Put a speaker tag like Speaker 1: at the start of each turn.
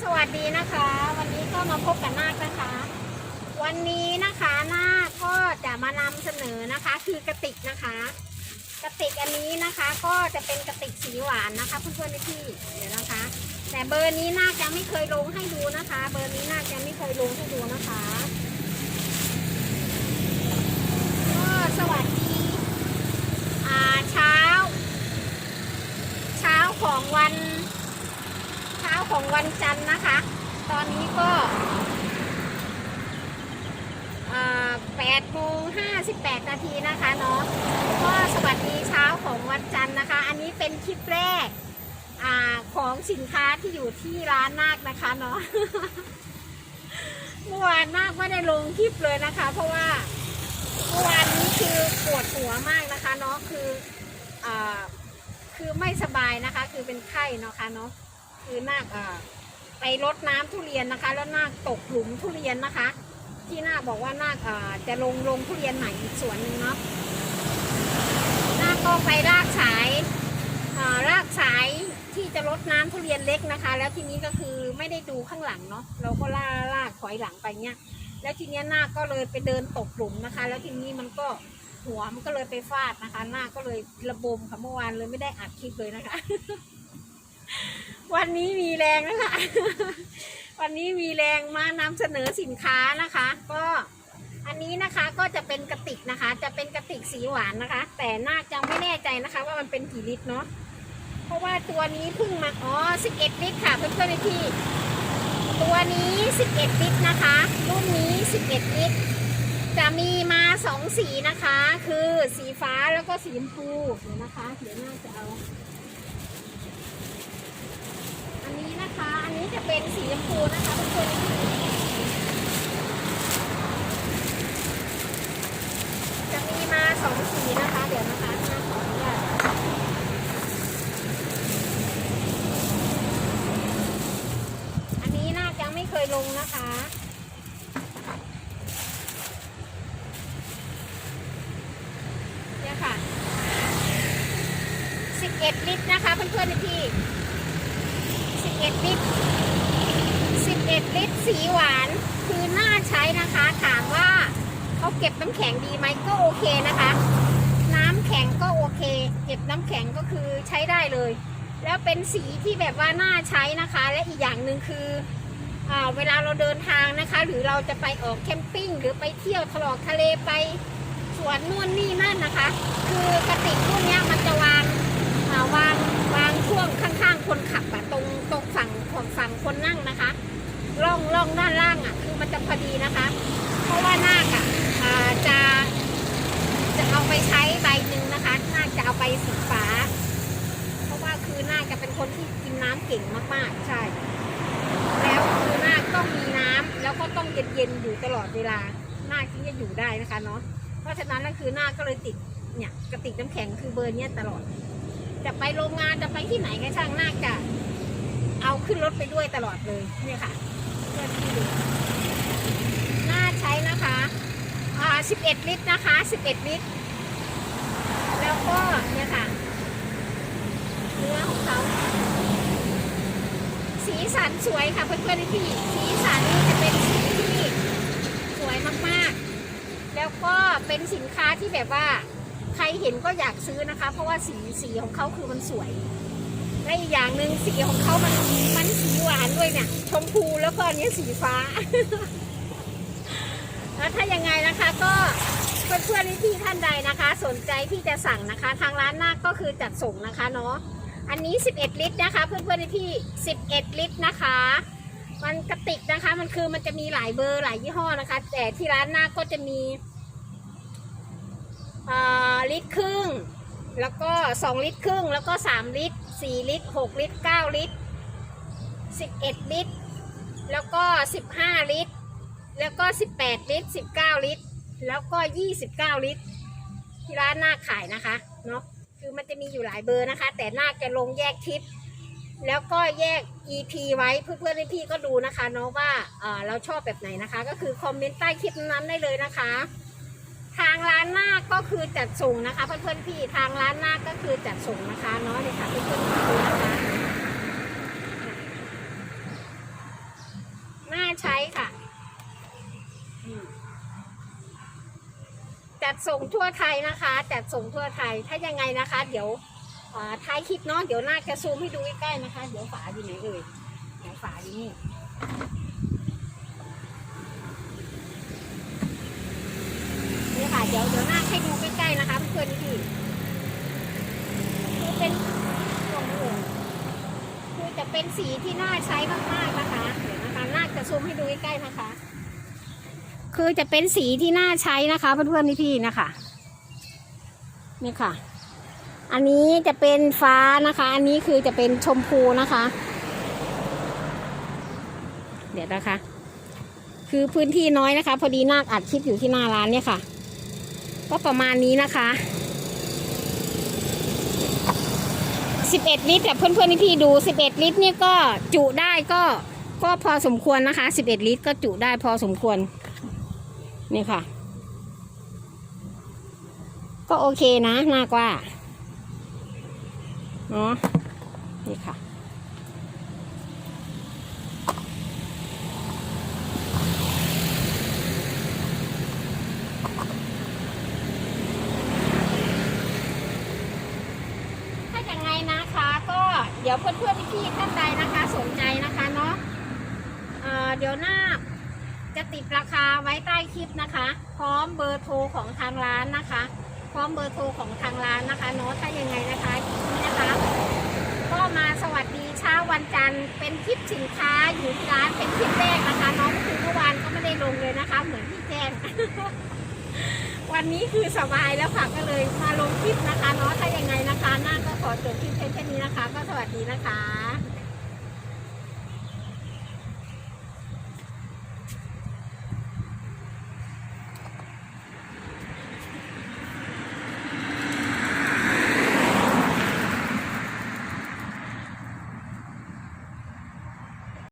Speaker 1: สวัสดีนะคะ วันนี้ก็มาพบกับนาคนะคะ วันนี้นะคะนาคก็จะมานำเสนอนะคะ คือกระติกนะคะ กระติกอันนี้นะคะก็จะเป็นกระติกสีหวานนะคะเพื่อนๆพี่เดี๋ยวนะคะ แต่เบอร์นี้นาคจะไม่เคยลงให้ดูนะคะ เบอร์นี้นาคจะไม่เคยลงให้ดูนะคะก็สวัสดีอ่าเช้า เช้าของวัน เช้าของ วันจันทร์นะคะ ตอนนี้ก็8โมง58 นาทีนะคะเนาะก็สวัสดีเช้าของวันจันทร์นะคะ อันนี้เป็นคลิปแรกอของสินค้าที่อยู่ที่ร้านนาคนะคะเนาะเมื่อวานนาคไม่ได้ลงคลิปเลยนะคะ เพราะว่าเมื่อวานนี้คือปวดหัวมากนะคะเนาะคืออาคือไม่สบายนะคะ คือเป็นไข้เนาะคะเนาะ คือนาคเอ่อไปรดน้ำทุเรียนนะคะ แล้วนาคตกหลุมทุเรียนนะคะ ที่นาคบอกว่านาคเอ่อจะลงลงทุเรียนใหม่อีกสวนหนึ่งเนาะนาคก็ไปลากสายเอ่อลากสายที่จะรดน้ำทุเรียนเล็กนะคะ แล้วทีนี้ก็คือไม่ได้ดูข้างหลังเนาะเราก็ล่าลากถอยหลังไปเนี่ยแล้วทีเนี้ยนาคก็เลยไปเดินตกหลุมนะคะ แล้วทีนี้มันก็หัวมันก็เลยไปฟาดนะคะนาคก็เลยระบมค่ะเมื่อวานเลยไม่ได้อัดคลิปเลยนะคะ วันนี้มีแรงนะคะ วันนี้มีแรงมานำเสนอสินค้านะคะ ก็อันนี้นะคะก็จะเป็นกระติกนะคะ จะเป็นกระติกสีหวานนะคะ แต่น่าจะไม่แน่ใจนะคะ ว่ามันเป็นกี่ลิตรเนาะเพราะว่าตัวนี้เพิ่งมาอ๋อ11 ลิตรค่ะเพื่อนๆพี่ตัวนี้ 11 ลิตรนะคะ รุ่นนี้ 11 ลิตร จะมีมาสองสีนะคะ คือสีฟ้าแล้วก็สีชมพูเดี๋ยวนะคะ เดี๋ยวน่าจะเอา อันนี้นะคะ อันนี้จะ เป็นสีชมพูนะคะทุกคนจะมีมาสองสีนะคะ เดี๋ยวนะคะหน้าขออนุญาตอันนี้น่าจะไม่เคยลงนะคะเนี่ยค่ะ11ลิตรนะคะเพื่อนๆพี่11ลิตร 11ลิตรสีหวานคือน่าใช้นะคะ ถามว่าเขาเก็บน้ำแข็งดีไหมก็โอเคนะคะ น้ำแข็งก็โอเค เก็บน้ำแข็งก็คือใช้ได้เลย แล้วเป็นสีที่แบบว่าน่าใช้นะคะ และอีกอย่างหนึ่งคืออเวลาเราเดินทางนะคะ หรือเราจะไปออกแคมปิ้งหรือไปเที่ยวทะลทะเลไปสวนนู่นนี่นั่นนะคะ คือกระติกรุ่นนี้ยมันจะวาง อ่าวางวางช่วงข้างๆ คนขับอะตรงตรงฝั่งของฝั่งคนนั่งนะคะร่องร่องด้านล่างอะคือมันจะพอดีนะคะ เพราะว่านาคอะอ่าจะจะเอาไปใช้ใบหนึ่งนะคะนาคจะเอา ไปสีฟ้า เพราะว่าคือนาจะเป็นคนที่กินน้ำเก่งมากๆ ใช่ แล้วคือนาคต้องมีน้ำแล้วก็ต้องเย็นๆอยู่ตลอดเวลานาคถึงจะอยู่ได้นะคะเนาะเพราะฉะนั้นนั่นคือหน้าก็เลยติดเนี่ยกระติกน้ำแข็งคือเบอร์เนี้ยตลอด จะไปโรงงานจะไปที่ไหนก็ช่างหน่าจะเอาขึ้นรถไปด้วยตลอดเลยเนี่ยค่ะเพื่อนที่ดูน่าใช้นะคะอ่า11 ลิตรนะคะ 11 ลิตร แล้วก็เนี่ยค่ะ เนื้อของเขา สีสันสวยค่ะเพื่อนๆพี่สีสันนี่จะเป็นสีที่สวยมากๆ แล้วก็เป็นสินค้าที่แบบว่า ใครเห็นก็อยากซื้อนะคะ เพราะว่าสีสีของเขาคือมันสวยและอีกอย่างหนึ่งสีของเขามันมันสีหวานด้วยเนี่ยชมพูแล้วก็อันนี้สีฟ้า แล้วถ้ายังไงนะคะก็ เพื่อนๆที่ท่านใดนะคะ สนใจที่จะสั่งนะคะ ทางร้านนาคก็คือจัดส่งนะคะเนาะอันนี้ 11 ลิตรนะคะ เพื่อนๆที่ 11 ลิตรนะคะ มันกระติกนะคะ มันคือมันจะมีหลายเบอร์หลายยี่ห้อนะคะ แต่ที่ร้านนาคก็จะมีอ่าลิตรครึ่ง แล้วก็สองลิตรครึ่ง แล้วก็สามลิตรสี่ลิตรหกลิตรเก้าลิตรสิบเอ็ดลิตร แล้วก็สิบห้าลิตร แล้วก็สิบแปดลิตรสิบเก้าลิตร แล้วก็ยี่สิบเก้าลิตร ที่ร้านหน้าขายนะคะเนาะคือมันจะมีอยู่หลายเบอร์นะคะ แต่หน้าจะลงแยกคลิป แล้วก็แยก EP ไว้เพื่อนๆพี่ก็ดูนะคะเนาะว่าเเราชอบแบบไหนนะคะ ก็คือคอมเมนต์ใต้คลิปนั้นได้เลยนะคะ ทางร้านหน้าก็คือจัดส่งนะคะเพื่อนๆพี่ทางร้านหน้าก็คือจัดส่งนะคะเนาะเนี่ยค่ะเพื่อนๆดูนะคะ จั ดส่งทั่วไทยนะคะ จัดส่งทั่วไทย ถ้ายังไงนะคะ เดี๋ยวท้ายคลิปเนาะ เดี๋ยวน่าจะซูมให้ดูใกล้ๆนะคะ เดี๋ยวฝาอยู่ไหนเอ่ยไหนฝาอยู่นี่นี่ค่ะ เดี๋ยวเดี๋ยวน่าให้ดูใกล้ๆนะคะเพื่อนๆพี่คือเป็นตรงนี้คือจะเป็นสีที่น่าใช้มากๆนะคะ เดี๋ยวนะคะ น่าจะซูมให้ดูใกล้ๆนะคะ คือจะเป็นสีที่น่าใช้นะคะ เพื่อนๆพี่ๆนะคะนี่ค่ะ อันนี้จะเป็นฟ้านะคะ อันนี้คือจะเป็นชมพูนะคะ เดี๋ยวนะคะ คือพื้นที่น้อยนะคะ พอดีนาคอัดคลิปอยู่ที่หน้าร้านเนี่ยค่ะ ก็ประมาณนี้นะคะ11 ลิตรแต่เพื่อนๆพี่ดู 11 ลิตรนี่ก็จุได้ก็ก็พอสมควรนะคะ 11 ลิตรก็จุได้พอสมควร นี่ค่ะ ก็โอเคนะมากกว่าเนาะนี่ค่ะ ถ้าอย่างไงนะคะ ก็เดี๋ยวเพื่อนๆพี่ๆท่านใดนะคะ สนใจนะคะเนาะเเดี๋ยวหน้า จะติดราคาไว้ใต้คลิปนะคะ พร้อมเบอร์โทรของทางร้านนะคะ พร้อมเบอร์โทรของทางร้านนะคะเนาะถ้ายังไงนะคะนี่นะคะก็มาสวัสดีเช้าวันจันทร์เป็นคลิปสินค้าอยู่ที่ร้านเป็นคลิปแรกนะคะน้องคือเมื่อวานก็ไม่ได้ลงเลยนะคะ เหมือนที่แจ้ง วันนี้คือสบายแล้วค่ะก็เลยมาลงคลิปนะคะเนาะถ้ายังไงนะคะ หน้าก็ขอจบคลิปเพียงแค่นี้นะคะ ก็สวัสดีนะคะ